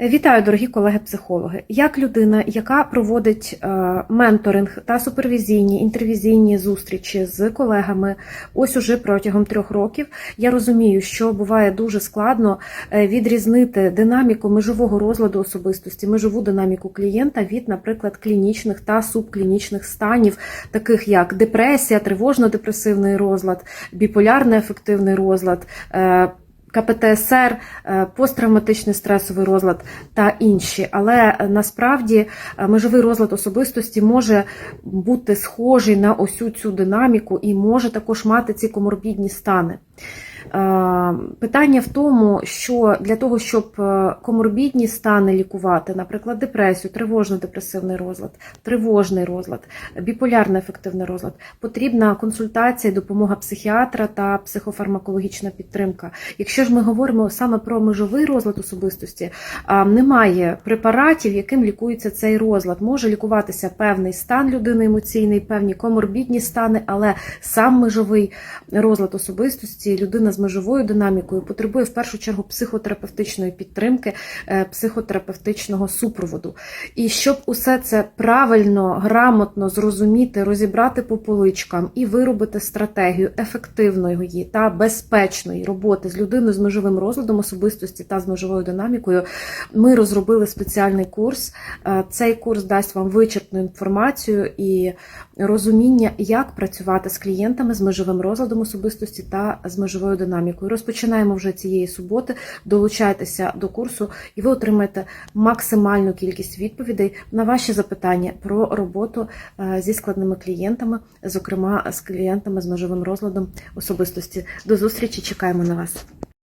Вітаю, дорогі колеги-психологи. Як людина, яка проводить е, менторинг та супервізійні інтервізійні зустрічі з колегами, ось уже протягом трьох років, я розумію, що буває дуже складно е, відрізнити динаміку межового розладу особистості, межову динаміку клієнта від, наприклад, клінічних та субклінічних станів, таких як депресія, тривожно-депресивний розлад, біполярний ефективний розлад. КПТСР, е, посттравматичний стресовий розлад та інші. Але е, насправді е, межовий розлад особистості може бути схожий на ось цю динаміку і може також мати ці коморбідні стани. Е, Питання в тому, що для того, щоб е, коморбідні стани лікувати, наприклад, депресію, тривожно-депресивний розлад, тривожний розлад, біполярний ефективний розлад, потрібна консультація, допомога психіатра та психофармакологічна підтримка. Якщо ж ми говоримо саме про межовий розлад особистості, немає препаратів, яким лікується цей розлад. Може лікуватися певний стан людини емоційний, певні коморбідні стани, але сам межовий розлад особистості, людина з межовою динамікою потребує в першу чергу психотерапевтичної підтримки, е, психотерапевтичного супроводу. І щоб усе це правильно, грамотно зрозуміти, розібрати по поличкам і виробити стратегію ефективної та безпечної роботи з людиною з межовим розладом особистості та з межовою динамікою, ми розробили спеціальний курс. Е, Цей курс дасть вам вичерпну інформацію і розуміння, як працювати з клієнтами з межовим розладом особистості та з межовою динамікою. Розпочинаємо вже цієї суботи. Долучайтеся до курсу, і ви отримаєте максимальну кількість відповідей на ваші запитання про роботу е, зі складними клієнтами, зокрема з клієнтами з межовим розладом особистості. До зустрічі, чекаємо на вас.